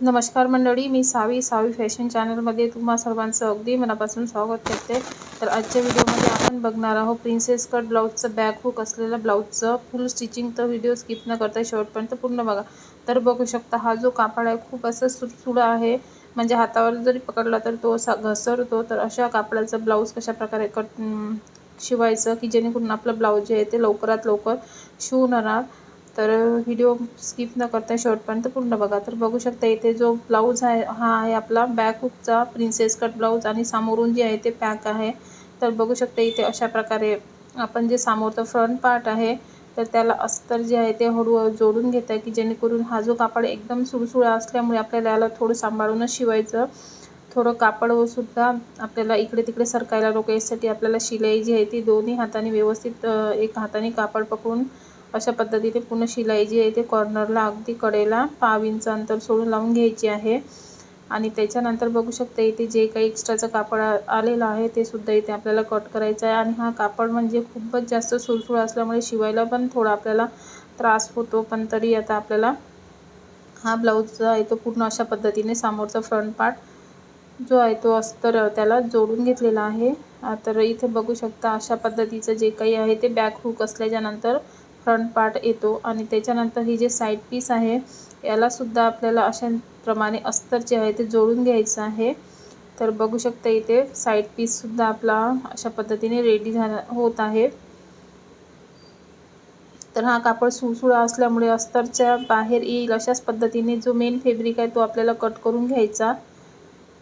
नमस्कार मंडळी मी सावी सावी फॅशन चॅनलमध्ये तुम्हा सर्वांचं अगदी मनापासून स्वागत करते. तर आजच्या व्हिडिओमध्ये आपण बघणार आहोत प्रिन्सेस कट ब्लाऊजचं बॅक हुक असलेलं ब्लाऊजचं फुल स्टिचिंग तर व्हिडिओ स्किप न करता शेवटपर्यंत पूर्ण बघा. तर बघू शकता हा जो कापड आहे खूप असं सुटसुडा आहे. म्हणजे हातावर जरी पकडला तर तो असा घसरतो. तर अशा कापडाचं ब्लाऊज कशा प्रकारे कट शिवायचं? की जेणेकरून आपलं ब्लाऊज जे आहे ते लवकरात लवकर शिवून राहणार तर व्हिडिओ स्किप न करता शेवटपर्यंत पूर्ण बघा. तर बघू शकता इथे जो ब्लाऊज आहे हा आहे आपला बॅक हुकचा प्रिन्सेस कट ब्लाऊज आणि समोरून जे आहे ते पॅक आहे. तर बघू शकता इथे अशा प्रकारे आपण जे समोरचं फ्रंट पार्ट आहे तर त्याला अस्तर जे आहे ते हळू जोडून घेत आहे की जेणेकरून हा जो कापड एकदम सुळसुळा असल्यामुळे आपल्याला याला थोडं सांभाळूनच शिवायचं. थोडं कापड सुद्धा आपल्याला इकडे तिकडे सरकायला नको. यासाठी आपल्याला शिलाई जी आहे ती दोन्ही हाताने व्यवस्थित एक हाताने कापड पकडून अशा पद्धतीने पूर्ण शिलाई जी आहे ते कॉर्नरला अगदी कडेला पाव इंच अंतर सोडून लावून घ्यायची आहे. आणि त्याच्यानंतर बघू शकता इथे जे काही एक्स्ट्राचं कापड आलेलं आहे ते सुद्धा इथे आपल्याला कट करायचं आहे. आणि हा कापड म्हणजे खूपच जास्त सुळसुळ असल्यामुळे शिवायला पण थोडा आपल्याला त्रास होतो पण तरी आता आपल्याला हा ब्लाऊज जो आहे तो पूर्ण अशा पद्धतीने समोरचा फ्रंट पार्ट जो आहे तो अस्तर त्याला जोडून घेतलेला आहे. तर इथे बघू शकता अशा पद्धतीचं जे काही आहे ते बॅक हुक असल्याच्यानंतर फ्रंट पार्ट येतो आणि त्याच्यानंतर ही जे साईड पीस आहे यालासुद्धा आपल्याला अशाप्रमाणे अस्तर जे आहे ते जोडून घ्यायचं आहे. तर बघू शकता इथे साईड पीससुद्धा आपला अशा पद्धतीने रेडी झाला होत आहे. तर हा कापड सुळसुळा असल्यामुळे अस्तरच्या बाहेर येईल अशाच पद्धतीने जो मेन फेब्रिक आहे तो आपल्याला कट करून घ्यायचा.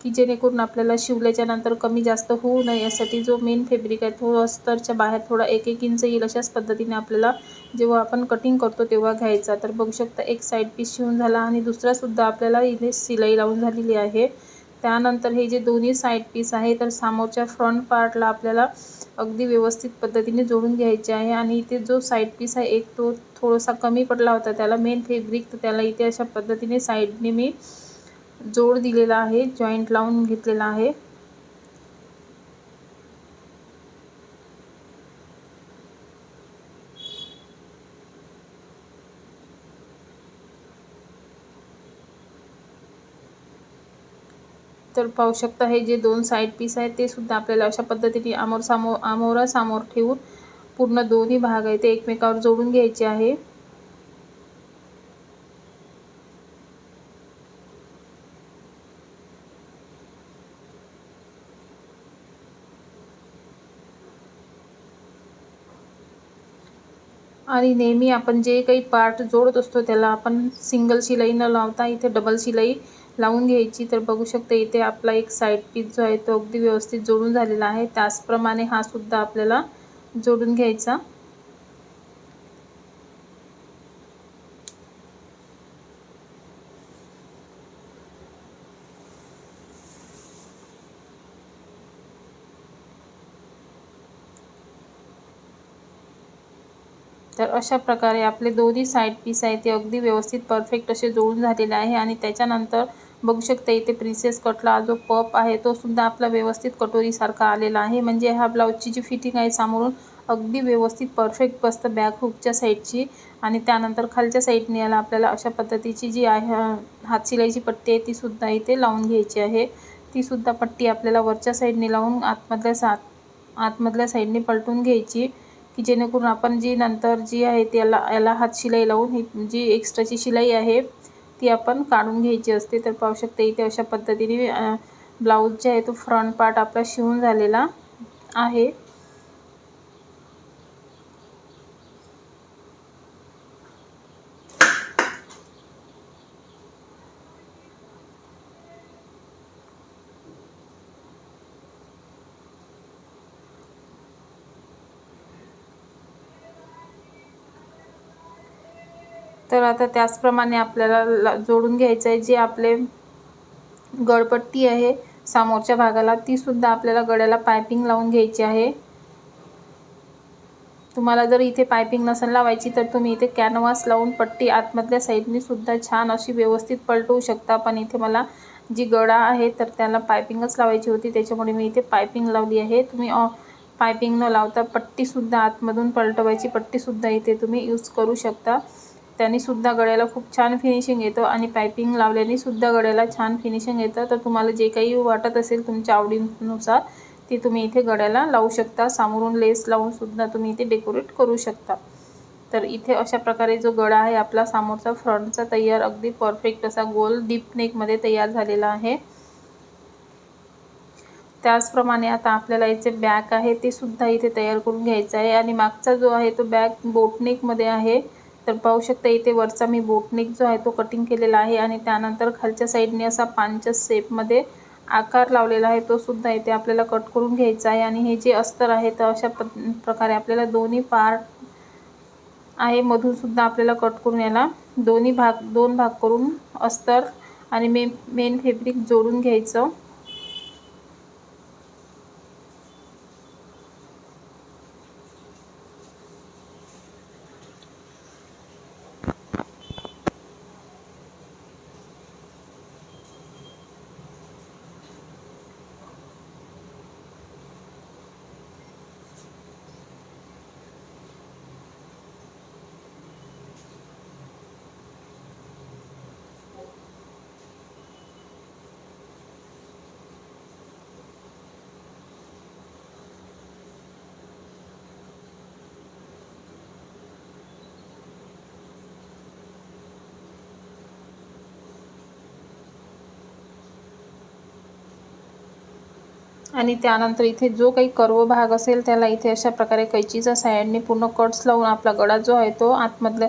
की जेणेकरून आपल्याला शिवल्याच्या नंतर कमी जास्त होऊ नये यासाठी जो मेन फेब्रिक आहे तो अस्तरच्या बाहेर थोडा एक एक इंच येईल अशाच पद्धतीने आपल्याला जेव्हा आपण कटिंग करतो तेव्हा घ्यायचा. तर बघू शकता एक साईड पीस शिवून झाला आणि दुसरासुद्धा आपल्याला इथे शिलाई लावून झालेली आहे. त्यानंतर हे जे दोन्ही साईड पीस आहे तर समोरच्या फ्रंट पार्टला आपल्याला अगदी व्यवस्थित पद्धतीने जोडून घ्यायचे आहे आणि इथे जो साईड पीस आहे एक तो थोडासा कमी पडला होता त्याला मेन फेब्रिक तर त्याला इथे अशा पद्धतीने साईडने मी जोड दिलेला आहे जॉईंट लावून घेतलेला आहे. तर पाहू शकता हे जे दोन साईड पीस आहेत ते सुद्धा आपल्याला अशा पद्धतीने आमोर सामोर आमोरा सामोर ठेवून पूर्ण दोन्ही भाग आहे ते एकमेकावर जोडून घ्यायचे आहे. आणि नेहमी आपण जे काही पार्ट जोडत असतो त्याला आपण सिंगल शिलाई न लावता इथे डबल शिलाई लावून घ्यायची. तर बघू शकते इथे आपला एक साईड पीस जो आहे तो अगदी व्यवस्थित जोडून झालेला आहे. त्याचप्रमाणे हा सुद्धा आपल्याला जोडून घ्यायचा. तर अशा प्रकारे आपले दोन्ही साईड पीस आहे ते अगदी व्यवस्थित परफेक्ट असे जोडून झालेले आहे आणि त्याच्यानंतर बघू शकता इथे प्रिन्सेस कटला जो पप आहे तो सुद्धा आपला व्यवस्थित कटोरीसारखा आलेला आहे. म्हणजे ह्या ब्लाऊजची जी फिटिंग आहे समोरून अगदी व्यवस्थित परफेक्ट बसतं बॅक हुकच्या साईडची आणि त्यानंतर खालच्या साईडने याला आपल्याला अशा पद्धतीची जी आहे हातशिलाईची पट्टी आहे तीसुद्धा इथे लावून घ्यायची आहे. तीसुद्धा पट्टी आपल्याला वरच्या साईडने लावून आतमधल्या सात आतमधल्या साईडने पलटून घ्यायची. की जेणेकरून आपण जी नंतर जी आहे त्याला याला हात शिलाई लावून ही जी एक्स्ट्राची शिलाई आहे ती आपण काढून घ्यायची असते. तर पाहू शकते इथे अशा पद्धतीने ब्लाऊज जे आहे तो फ्रंट पार्ट आपला शिवून झालेला आहे. तर आता त्याचप्रमाणे आपल्याला जोडून घ्यायचं आहे जे आपले गळपट्टी आहे समोरच्या भागाला तीसुद्धा आपल्याला गळ्याला पायपिंग लावून घ्यायची आहे. तुम्हाला जर इथे पायपिंग नसेल लावायची तर तुम्ही इथे कॅनव्हास लावून पट्टी आतमधल्या साईडनी सुद्धा छान अशी व्यवस्थित पलटवू शकता. पण इथे मला जी गळा आहे तर त्याला पायपिंगच लावायची होती. त्याच्यामुळे मी इथे पायपिंग लावली आहे. तुम्ही पायपिंग न लावता पट्टीसुद्धा आतमधून पलटवायची पट्टीसुद्धा इथे तुम्ही यूज करू शकता. सुद्धा गळ्याला खूप छान फिनिशिंग येतं आणि पायपिंग लावल्याने सुद्धा गळ्याला छान फिनिशिंग येतं. तर तुम्हाला जे काही वाटत असेल तुमच्या आवडीनुसार ती तुम्ही इथे गळ्याला लावू शकता. सामोरून लेस लावून सुद्धा तुम्ही इथे डेकोरेट करू शकता. तर इथे अशा प्रकारे जो गळा आहे आपला समोरचा फ्रंटचा तयार अगदी परफेक्ट असा गोल डीप नेकमध्ये तयार झालेला आहे. त्याचप्रमाणे आता आपल्याला याचे बॅक आहे ते सुद्धा इथे तयार करून घ्यायचं आहे. आणि मागचा जो आहे तो बॅक बोटनेकमध्ये आहे. तर पाहू शकता इथे वरचा मी बोटनेक जो आहे तो कटिंग केलेला आहे आणि त्यानंतर खालच्या साईडने असा पानच्या शेपमध्ये आकार लावलेला आहे तो सुद्धा इथे आपल्याला कट करून घ्यायचा आहे. आणि हे जे अस्तर आहे तर अशा प्रकारे आपल्याला दोन्ही पार्ट आहे मधून सुद्धा आपल्याला कट करून याला दोन्ही भाग दोन भाग करून अस्तर आणि मे मेन फॅब्रिक जोडून घ्यायचं. आणि त्यानंतर इथे जो काही कर्व भाग असेल त्याला इथे अशा प्रकारे कैचीचा साईडने पूर्ण कट्स लावून आपला गळा जो आहे तो आतमधल्या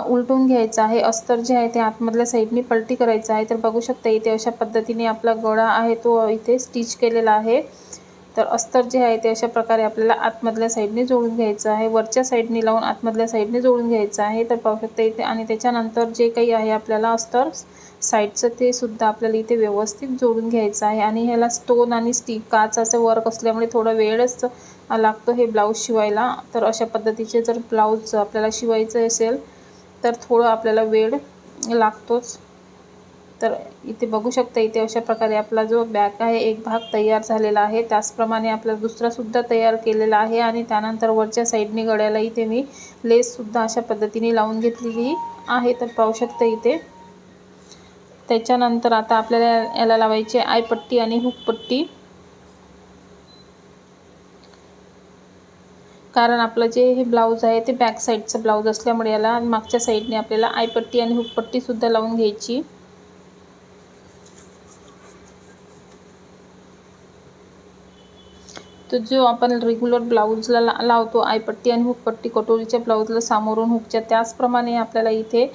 उलटून घ्यायचा आहे. अस्तर जे आहे ते आतमधल्या साईडने पलटी करायचं आहे. तर बघू शकता इथे अशा पद्धतीने आपला गळा आहे तो इथे स्टिच केलेला आहे. तर अस्तर जे आहे ते अशा प्रकारे आपल्याला आतमधल्या साईडने जोडून घ्यायचं आहे. वरच्या साईडने लावून आतमधल्या साईडने जोडून घ्यायचं आहे. तर पाहू शकता इथे आणि त्याच्यानंतर जे काही आहे आपल्याला अस्तर साईडचं ते सुद्धा आपल्याला इथे व्यवस्थित जोडून घ्यायचं आहे. आणि ह्याला स्टोन आणि स्टिक काचाचं वर्क असल्यामुळे थोडा वेळच लागतो हे ब्लाऊज शिवायला. तर अशा पद्धतीचे जर ब्लाऊज आपल्याला शिवायचं असेल तर थोडं आपल्याला वेळ लागतोच. तर इथे बघू शकता इथे अशा प्रकारे आपला जो बॅग आहे एक भाग तयार झालेला आहे. त्याचप्रमाणे आपला दुसरासुद्धा तयार केलेला आहे. आणि त्यानंतर वरच्या साईडने गळ्याला इथे मी लेससुद्धा अशा पद्धतीने लावून घेतलेली आहे. तर पाहू शकता इथे. त्याच्यानंतर आता आपल्याला याला लावायची आयपट्टी आणि हुकपट्टी. कारण आपलं जे हे ब्लाऊज आहे ते बॅक साईडचं ब्लाऊज असल्यामुळे याला मागच्या साईडने आपल्याला आयपट्टी आणि हुकपट्टीसुद्धा लावून घ्यायची. तर जो आपण रेग्युलर ब्लाऊजला ला लावतो आयपट्टी आणि हुकपट्टी कटोरीच्या ब्लाऊजला सामोरून हुकच्या त्याचप्रमाणे आपल्याला इथे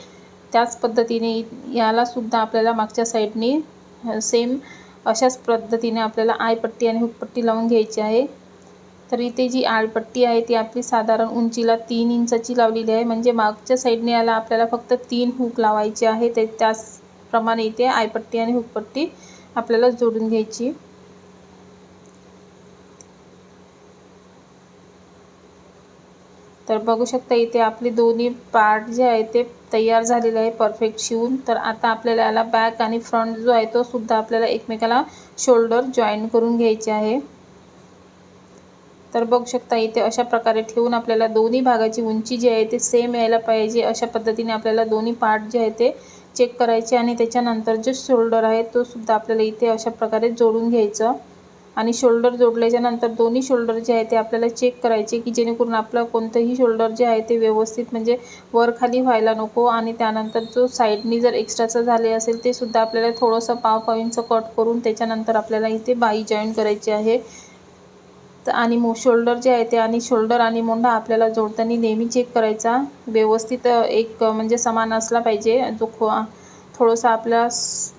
त्याच पद्धतीने यालासुद्धा आपल्याला मागच्या साईडने सेम अशाच पद्धतीने आपल्याला आयपट्टी आणि हुकपट्टी लावून घ्यायची आहे. तर इथे जी आळपट्टी आहे ती आपली साधारण उंचीला तीन इंचाची लावलेली आहे. म्हणजे मागच्या साईडने याला आपल्याला फक्त तीन हुक लावायचे आहे ते त्याचप्रमाणे इथे आयपट्टी आणि हुकपट्टी आपल्याला जोडून घ्यायची. तर बघू शकता इथे आपली दोन्ही पार्ट जे आहे ते तयार झालेले आहे परफेक्ट शिवून. तर आता आपल्याला याला बॅक आणि फ्रंट जो आहे तो सुद्धा आपल्याला एकमेकाला शोल्डर जॉईन करून घ्यायचे आहे. तर बघू शकता इथे अशा प्रकारे ठेवून आपल्याला दोन्ही भागाची उंची जी आहे ते सेम यायला पाहिजे. अशा पद्धतीने आपल्याला दोन्ही पार्ट जे आहे ते चेक करायचे आणि त्याच्यानंतर जो शोल्डर आहे तो सुद्धा आपल्याला इथे अशा प्रकारे जोडून घ्यायचं. आणि शोल्डर जोडल्याच्या नंतर दोन्ही शोल्डर जे आहे ते आपल्याला चेक करायचे की जेणेकरून आपलं कोणतंही शोल्डर जे आहे ते व्यवस्थित म्हणजे वर खाली व्हायला नको आणि त्यानंतर जो साईडनी जर एक्स्ट्राचं झाले असेल ते सुद्धा आपल्याला थोडंसं पाव पावींचं कट करून त्याच्यानंतर आपल्याला इथे बाई जॉईन करायची आहे. तर आणि मो शोल्डर जे आहे ते आणि शोल्डर आणि मोंढा आपल्याला जोडताना नेहमी चेक करायचा. व्यवस्थित एक म्हणजे समान असला पाहिजे. जो खो थोडंसं आपल्या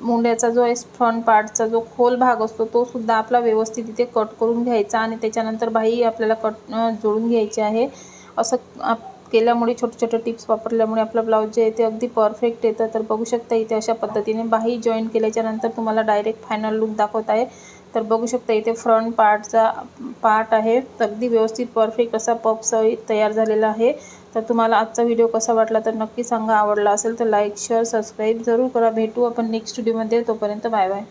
मुंड्याचा जो आहे फ्रंट पार्टचा जो खोल भाग असतो तो सुद्धा आपला व्यवस्थित इथे कट करून घ्यायचा आणि त्याच्यानंतर बाही आपल्याला कट जोडून घ्यायची आहे. असं आप केल्यामुळे छोटे छोटे टिप्स वापरल्यामुळे आपलं ब्लाऊज जे आहे ते अगदी परफेक्ट येतं. तर बघू शकता इथे अशा पद्धतीने बाही जॉईन केल्याच्यानंतर तुम्हाला डायरेक्ट फायनल लुक दाखवत आहे. तर बघू शकता इथे फ्रंट पार्टचा पार्ट आहे. अगदी व्यवस्थित परफेक्ट असा पप सहित तयार झालेला आहे. तर तुम्हाला आजचा व्हिडिओ कसा वाटला तर नक्की सांगा. आवडला असेल तर लाईक शेअर सबस्क्राईब जरूर करा. भेटू आपण नेक्स्ट व्हिडिओमध्ये तोपर्यंत बाय बाय